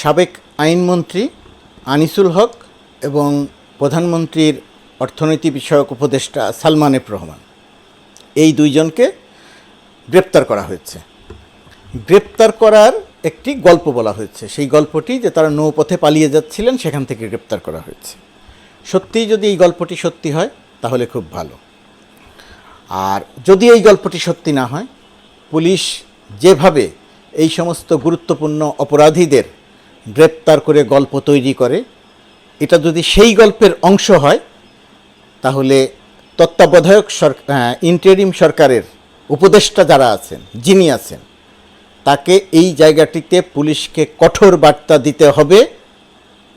সাবেক আইনমন্ত্রী আনিসুল হক এবং প্রধানমন্ত্রীর অর্থনীতি বিষয়ক উপদেষ্টা সালমান এফ রহমান। এই দুইজনকে গ্রেপ্তার করা হয়েছে। গ্রেপ্তার করার একটি গল্প বলা হয়েছে। সেই গল্পটি যে তারা নৌপথে পালিয়ে যাচ্ছিলেন, সেখান থেকে গ্রেপ্তার করা হয়েছে। সত্যিই যদি এই গল্পটি সত্যি হয়, তাহলে খুব ভালো। আর যদি এই গল্পটি সত্যি না হয়, পুলিশ যেভাবে এই সমস্ত গুরুত্বপূর্ণ অপরাধীদের গ্রেপ্তার করে গল্প তৈরি করে। এটা যদি সেই গল্পের অংশ হয়, তাহলে তত্ত্বাবধায়ক সরকার ইন্টারিম সরকারের উপদেষ্টা যারা আছেন, যিনি আছেন, তাকে এই জায়গাটিতে পুলিশকে কঠোর বার্তা দিতে হবে।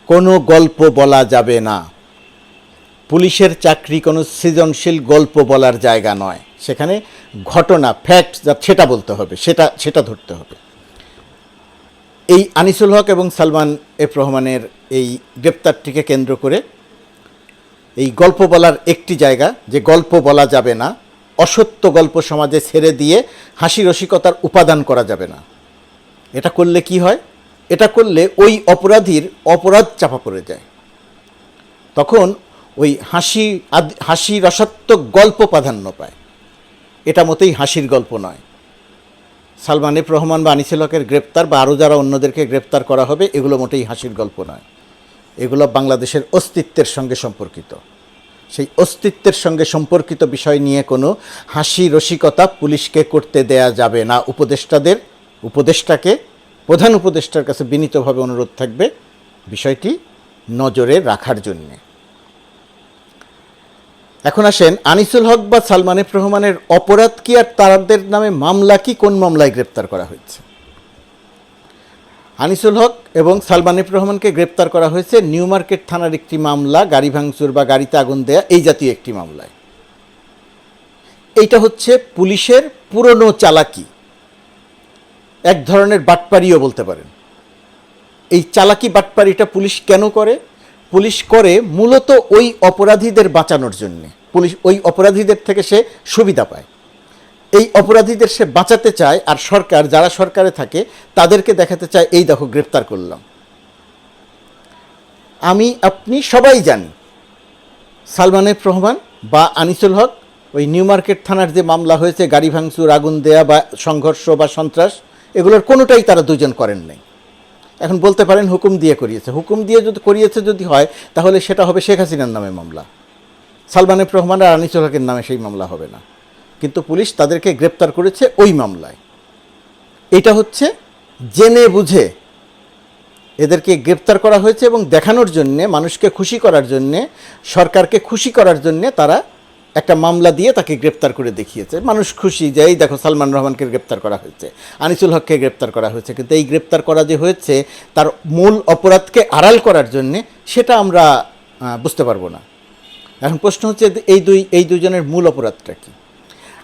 কোনো গল্প বলা যাবে না। পুলিশের চাকরি কোনো সৃজনশীল গল্প বলার জায়গা নয়। সেখানে ঘটনা ফ্যাক্ট যা, সেটা বলতে হবে, সেটা সেটা ধরতে হবে। এই আনিসুল হক এবং সালমান এফ রহমানের এই গ্রেপ্তারটিকে কেন্দ্র করে এই গল্প বলার একটি জায়গা যে গল্প বলা যাবে না, অসত্য গল্প সমাজে ছেড়ে দিয়ে হাসি রসিকতার উপাদান করা যাবে না। এটা করলে কি হয়? এটা করলে ওই অপরাধীর অপরাধ চাপা পড়ে যায়। তখন ওই হাসি হাসি রসাত্মক গল্প প্রাধান্য পায়। এটা মতেই হাসির গল্প নয়। সালমান এফ রহমান বা আনিসুল হকের গ্রেপ্তার বা আরও যারা অন্যদেরকে গ্রেপ্তার করা হবে, এগুলো মোটেই হাসির গল্প নয়। এগুলো বাংলাদেশের অস্তিত্বের সঙ্গে সম্পর্কিত। সেই অস্তিত্বের সঙ্গে সম্পর্কিত বিষয় নিয়ে কোনো হাসি রসিকতা পুলিশকে করতে দেয়া যাবে না। উপদেষ্টাদের, উপদেষ্টাকে, প্রধান উপদেষ্টার কাছে বিনীতভাবে অনুরোধ থাকবে বিষয়টি নজরে রাখার জন্যে। এখন আসেন আনিসুল হক বা সালমান এফ রহমানের অপরাধ কি আর তাদের নামে মামলা কি কোন মামলায় গ্রেপ্তার করা হয়েছে? আনিসুল হক এবং সালমান এফ রহমানকে গ্রেপ্তার করা হয়েছে নিউ মার্কেট থানার একটি মামলা, গাড়ি ভাঙচুর বা গাড়িতে আগুন দেয়া, এই জাতীয় একটি মামলায়। এইটা হচ্ছে পুলিশের পুরনো চালাকি। এক ধরনের বাটপারিও বলতে পারেন। এই চালাকি বাটপারিটা পুলিশ কেন করে? পুলিশ করে মূলত ওই অপরাধীদের বাঁচানোর জন্যে। পুলিশ ওই অপরাধীদের থেকে সে সুবিধা পায়। এই অপরাধীদের সে বাঁচাতে চায় আর সরকার, যারা সরকারে থাকে, তাদেরকে দেখাতে চায়, এই দেখো, গ্রেপ্তার করলাম। আমি, আপনি সবাই জানি, সালমানের রহমান বা আনিসুল হক, ওই নিউ মার্কেট থানার যে মামলা হয়েছে, গাড়ি ভাঙচুর, আগুন দেয়া বা সংঘর্ষ বা সন্ত্রাস, এগুলোর কোনোটাই তারা দুজন করেন নাই। এখন বলতে পারেন, হুকুম দিয়ে করিয়েছে। হুকুম দিয়ে যদি করিয়েছে যদি হয়, তাহলে সেটা হবে শেখ হাসিনার নামে মামলা। সালমান এফ রহমান আর আনিসুল হকের নামে সেই মামলা হবে না। কিন্তু পুলিশ তাদেরকে গ্রেপ্তার করেছে ওই মামলায়। এটা হচ্ছে জেনে বুঝে এদেরকে গ্রেপ্তার করা হয়েছে এবং দেখানোর জন্যে, মানুষকে খুশি করার জন্যে, সরকারকে খুশি করার জন্যে তারা একটা মামলা দিয়ে তাকে গ্রেপ্তার করে দেখিয়েছে। মানুষ খুশি যে, এই দেখো, সালমান রহমানকে গ্রেপ্তার করা হয়েছে, আনিসুল হককে গ্রেপ্তার করা হয়েছে। কিন্তু এই গ্রেপ্তার করা যে হয়েছে, তার মূল অপরাধকে আড়াল করার জন্যে সেটা আমরা বুঝতে পারব না। এখন প্রশ্ন হচ্ছে, এই দুই, এই দুজনের মূল অপরাধটা কী?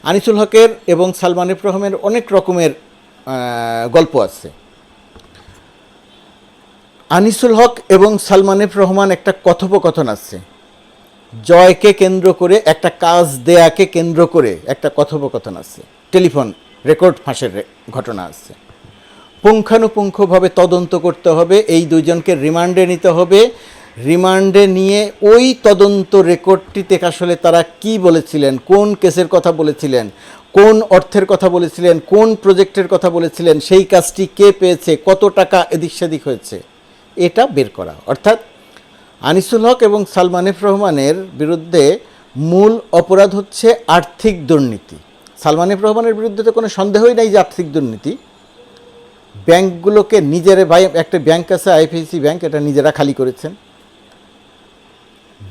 আনিসুল হকের এবং সালমান এফ রহমের অনেক রকমের গল্প আছে। আনিসুল হক এবং সালমান এফ রহমান একটা কথোপকথন আছে। জয়কে কেন্দ্র করে, একটা কাজ দেয়াকে কেন্দ্র করে একটা কথোপকথন আছে। টেলিফোন রেকর্ড ফাঁসের ঘটনা আছে। পুঙ্খানুপুঙ্খভাবে তদন্ত করতে হবে, এই দুইজনকে রিমান্ডে নিতে হবে। রিমান্ডে নিয়ে ওই তদন্ত রেকর্ডটিতে আসলে তারা কি বলেছিলেন, কোন কেসের কথা বলেছিলেন, কোন অর্থের কথা বলেছিলেন, কোন প্রজেক্টের কথা বলেছিলেন, সেই কাজটি কে পেয়েছে, কত টাকা এদিক সেদিক হয়েছে, এটা বের করা। অর্থাৎ আনিসুল হক এবং সালমান এফ রহমানের বিরুদ্ধে মূল অপরাধ হচ্ছে আর্থিক দুর্নীতি। সালমান এফ রহমানের বিরুদ্ধে তো কোনো সন্দেহই নাই যে আর্থিক দুর্নীতি। ব্যাংকগুলোকে নিজের ভাই, একটা ব্যাংক আছে আইপিসি ব্যাংক, এটা নিজেরা খালি করেছেন।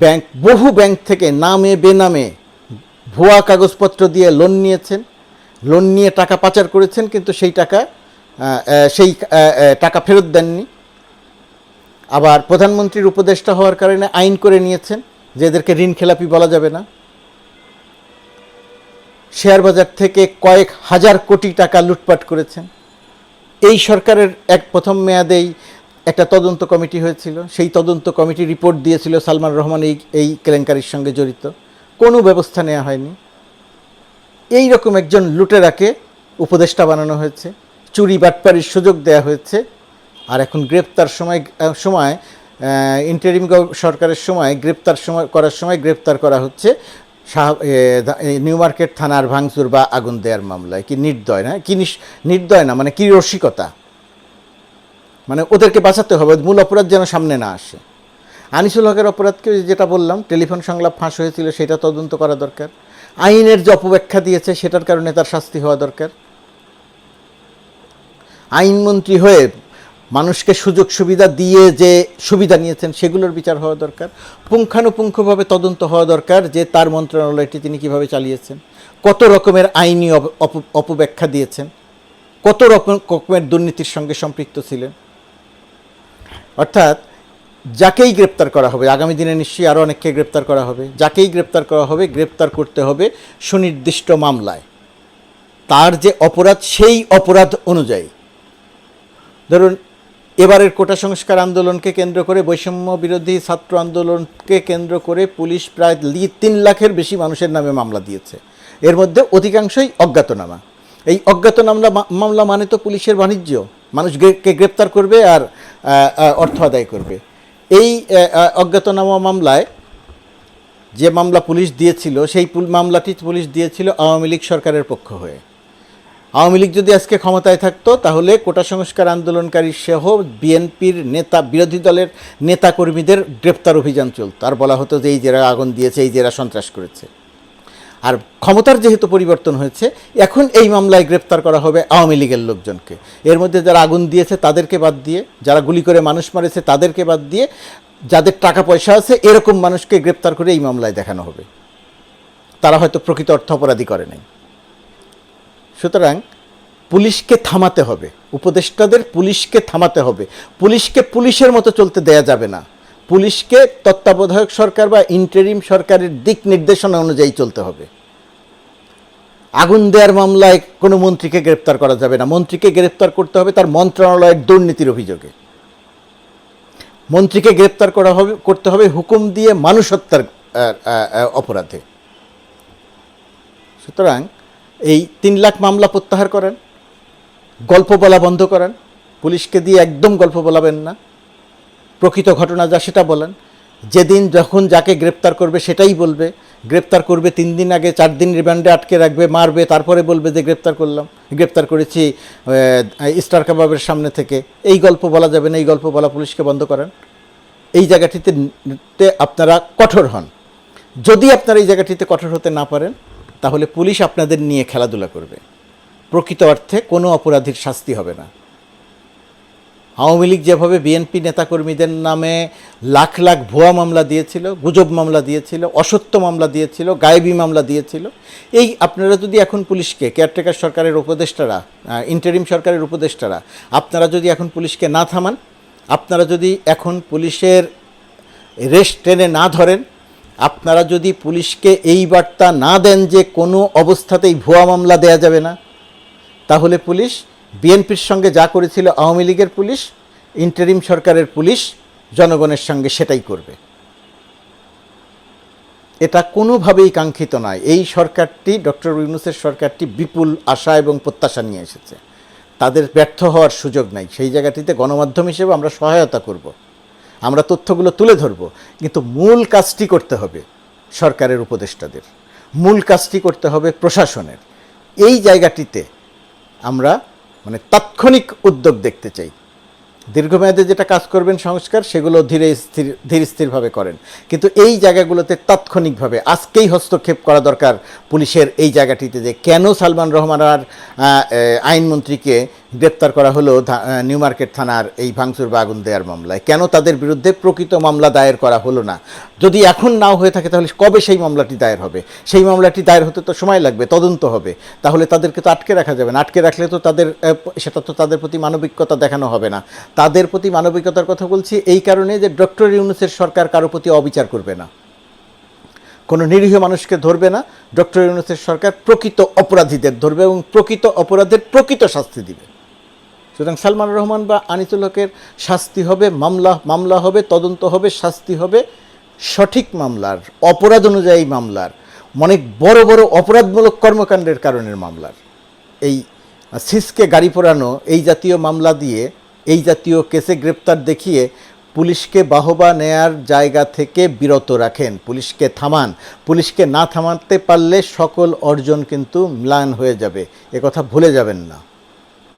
ব্যাংক, বহু ব্যাংক থেকে নামে বেনামে ভুয়া কাগজপত্র দিয়ে লোন নিয়েছেন। লোন নিয়ে টাকা পাচার করেছেন, কিন্তু সেই টাকা সেই টাকা ফেরত দেননি। আবার প্রধানমন্ত্রীর উপদেষ্টা হওয়ার কারণে আইন করে নিয়েছেন যে এদেরকে ঋণ খেলাপি বলা যাবে না। শেয়ার বাজার থেকে কয়েক হাজার কোটি টাকা লুটপাট করেছেন। এই সরকারের এক প্রথম মেয়াদেই একটা তদন্ত কমিটি হয়েছিল। সেই তদন্ত কমিটি রিপোর্ট দিয়েছিল সালমান রহমান এই এই কেলেঙ্কারির সঙ্গে জড়িত। কোনো ব্যবস্থা নেওয়া হয়নি। এই রকম একজন লুটেরাকে উপদেষ্টা বানানো হয়েছে। চুরি বাটপারির সুযোগ দেওয়া হয়েছে। আর এখন গ্রেপ্তার সময় সময় ইন্টারিম সরকারের সময় গ্রেপ্তার সময়, করার সময় গ্রেপ্তার করা হচ্ছে নিউ মার্কেট থানার ভাঙচুর বা আগুন দেওয়ার মামলায়। কি নির্দয় না? কি নির্দয় না? মানে কি রসিকতা? মানে ওদেরকে বাঁচাতে হবে, মূল অপরাধ যেন সামনে না আসে। আনিসুল হকের অপরাধকে যেটা বললাম, টেলিফোন সংলাপ ফাঁস হয়েছিল, সেটা তদন্ত করা দরকার। আইনের যে অপব্যাখ্যা দিয়েছে, সেটার কারণে তার শাস্তি হওয়া দরকার। আইনমন্ত্রী হয়ে মানুষকে সুযোগ সুবিধা দিয়ে যে সুবিধা নিয়েছেন, সেগুলোর বিচার হওয়া দরকার। পুঙ্খানুপুঙ্খভাবে তদন্ত হওয়া দরকার যে তার মন্ত্রণালয়টি তিনি কীভাবে চালিয়েছেন। কত রকমের আইনি অপ- অপ- অপব্যাখ্যা দিয়েছেন। কত রকম, রকমের দুর্নীতির সঙ্গে সম্পৃক্ত ছিলেন। অর্থাৎ যাকেই গ্রেপ্তার করা হবে, আগামী দিনে নিশ্চয়ই আরও অনেককে গ্রেপ্তার করা হবে, যাকেই গ্রেপ্তার করা হবে, গ্রেপ্তার করতে হবে সুনির্দিষ্ট মামলায়। তার যে অপরাধ, সেই অপরাধ অনুযায়ী। ধরুন, এবারের কোটা সংস্কার আন্দোলনকে কেন্দ্র করে, বৈষম্য বিরোধী ছাত্র আন্দোলনকে কেন্দ্র করে পুলিশ প্রায় লি- তিন লাখের বেশি মানুষের নামে মামলা দিয়েছে। এর মধ্যে অধিকাংশই অজ্ঞাতনামা। এই অজ্ঞাতনামা মা- মামলা মানে তো পুলিশের বাণিজ্য। মানুষ গ্রে- কে গ্রেপ্তার করবে আর অর্থ আদায় করবে। এই অজ্ঞাতনামা মামলায় যে মামলা পুলিশ দিয়েছিল, সেই মামলাটি পুলিশ দিয়েছিল আওয়ামী লীগ সরকারের পক্ষ হয়ে। আওয়ামী লীগ যদি আজকে ক্ষমতায় থাকতো, তাহলে কোটা সংস্কার আন্দোলনকারী সহ বিএনপির নেতা, বিরোধী দলের নেতা কর্মীদের গ্রেপ্তার অভিযান চলত। আর বলা হতো যে, এই যারা আগুন দিয়েছে, এই জেরা সন্ত্রাস করেছে। আর ক্ষমতার যেহেতু পরিবর্তন হয়েছে, এখন এই মামলায় গ্রেপ্তার করা হবে আওয়ামী লীগের লোকজনকে। এর মধ্যে যারা আগুন দিয়েছে তাদেরকে বাদ দিয়ে, যারা গুলি করে মানুষ মারেছে তাদেরকে বাদ দিয়ে, যাদের টাকা পয়সা আছে, এরকম মানুষকে গ্রেপ্তার করে এই মামলায় দেখানো হবে। তারা হয়তো প্রকৃত অর্থ অপরাধী করে নাই। সুতরাং পুলিশকে থামাতে হবে। উপদেষ্টাদের পুলিশকে থামাতে হবে। পুলিশকে পুলিশের মতো চলতে দেয়া যাবে না। পুলিশকে তত্ত্বাবধায়ক সরকার বা ইন্টারিম সরকারের দিক নির্দেশনা অনুযায়ী চলতে হবে। আগুন দেওয়ার মামলায় কোনো মন্ত্রীকে গ্রেপ্তার করা যাবে না। মন্ত্রীকে গ্রেপ্তার করতে হবে তার মন্ত্রণালয়ের দুর্নীতির অভিযোগে। মন্ত্রীকে গ্রেপ্তার করা হবে, করতে হবে হুকুম দিয়ে মানুষ হত্যার অপরাধে। সুতরাং এই তিন লাখ মামলা প্রত্যাহার করেন গল্প বলা বন্ধ করেন। পুলিশকে দিয়ে একদম গল্প বলাবেন না। প্রকৃত ঘটনা যা সেটা বলেন। যেদিন যখন যাকে গ্রেপ্তার করবে সেটাই বলবে। গ্রেপ্তার করবে তিন দিন আগে, চার দিন রিমান্ডে আটকে রাখবে, মারবে, তারপরে বলবে যে গ্রেপ্তার করলাম, গ্রেপ্তার করেছি স্টার কাবাবের সামনে থেকে। এই গল্প বলা যাবে না, এই গল্প বলা পুলিশকে বন্ধ করেন। এই জায়গাটিতে আপনারা কঠোর হন। যদি আপনারা এই জায়গাটিতে কঠোর হতে না পারেন, তাহলে পুলিশ আপনাদের নিয়ে খেলাধুলা করবে। প্রকৃত অর্থে কোনো অপরাধীর শাস্তি হবে না। আওয়ামী লীগ যেভাবে বিএনপি নেতাকর্মীদের নামে লাখ লাখ ভুয়া মামলা দিয়েছিল, গুজব মামলা দিয়েছিল, অসত্য মামলা দিয়েছিল, গায়েবী মামলা দিয়েছিল, এই আপনারা যদি এখন পুলিশকে, কেয়ারটেকার সরকারের উপদেষ্টারা ইন্টারিম সরকারের উপদেষ্টারা, আপনারা যদি এখন পুলিশকে না থামান, আপনারা যদি এখন পুলিশের রেস্ট টেনে না ধরেন, আপনারা যদি পুলিশকে এই বার্তা না দেন যে কোনো অবস্থাতেই ভুয়া মামলা দেয়া যাবে না, তাহলে পুলিশ বিএনপির সঙ্গে যা করেছিল আওয়ামী লীগের পুলিশ, ইন্টারিম সরকারের পুলিশ, জনগণের সঙ্গে সেটাই করবে। এটা কোনোভাবেই কাঙ্ক্ষিত নয়। এই সরকারটি, ডক্টর ইউনুসের সরকারটি বিপুল আশা এবং প্রত্যাশা নিয়ে এসেছে। তাদের ব্যর্থ হওয়ার সুযোগ নাই। সেই জায়গাটিতে গণমাধ্যম হিসেবে আমরা সহায়তা করব। আমরা তথ্যগুলো তুলে ধরব। কিন্তু মূল কাজটি করতে হবে সরকারের উপদেষ্টাদের। মূল কাজটি করতে হবে প্রশাসনের। এই জায়গাটিতে আমরা মানে তাৎক্ষণিক উদ্যোগ দেখতে চাই। দীর্ঘমেয়াদে যেটা কাজ করবেন সংস্কার, সেগুলো ধীরে স্থির, ধীর স্থিরভাবে করেন। কিন্তু এই জায়গাগুলোতে তাৎক্ষণিকভাবে আজকেই হস্তক্ষেপ করা দরকার পুলিশের এই জায়গাটিতে যে কেন সালমান রহমান আর আইনমন্ত্রীকে গ্রেপ্তার করা হলো নিউ মার্কেট থানার এই ভাঙচুর বা আগুন দেওয়ার মামলায়। কেন তাদের বিরুদ্ধে প্রকৃত মামলা দায়ের করা হলো না? যদি এখন নাও হয়ে থাকে তাহলে কবে সেই মামলাটি দায়ের হবে? সেই মামলাটি দায়ের হতে তো সময় লাগবে, তদন্ত হবে। তাহলে তাদেরকে তো আটকে রাখা যাবে না। আটকে রাখলে তো তাদের সেটা তো তাদের প্রতি মানবিকতা দেখানো হবে না। তাদের প্রতি মানবিকতার কথা বলছি এই কারণে যে ডক্টর ইউনুসের সরকার কারও প্রতি অবিচার করবে না। কোনো নিরীহ মানুষকে ধরবে না। ডক্টর ইউনুসের সরকার প্রকৃত অপরাধীদের ধরবে এবং প্রকৃত অপরাধের প্রকৃত শাস্তি দিবে। সুতরাং সালমান রহমান বা আনিসুল হকের শাস্তি হবে, মামলা মামলা হবে, তদন্ত হবে, শাস্তি হবে সঠিক মামলার, অপরাধ অনুযায়ী মামলার, অনেক বড় বড় অপরাধমূলক কর্মকাণ্ডের কারণের মামলার। এই সিসকে গাড়ি পোড়ানো, এই জাতীয় মামলা দিয়ে, এই জাতীয় কেসে গ্রেপ্তার দেখিয়ে পুলিশকে বাহবা নেয়ার জায়গা থেকে বিরত রাখেন, পুলিশকে থামান। পুলিশকে না থামাতে পারলে সকল অর্জন কিন্তু ম্লান হয়ে যাবে একথা ভুলে যাবেন না।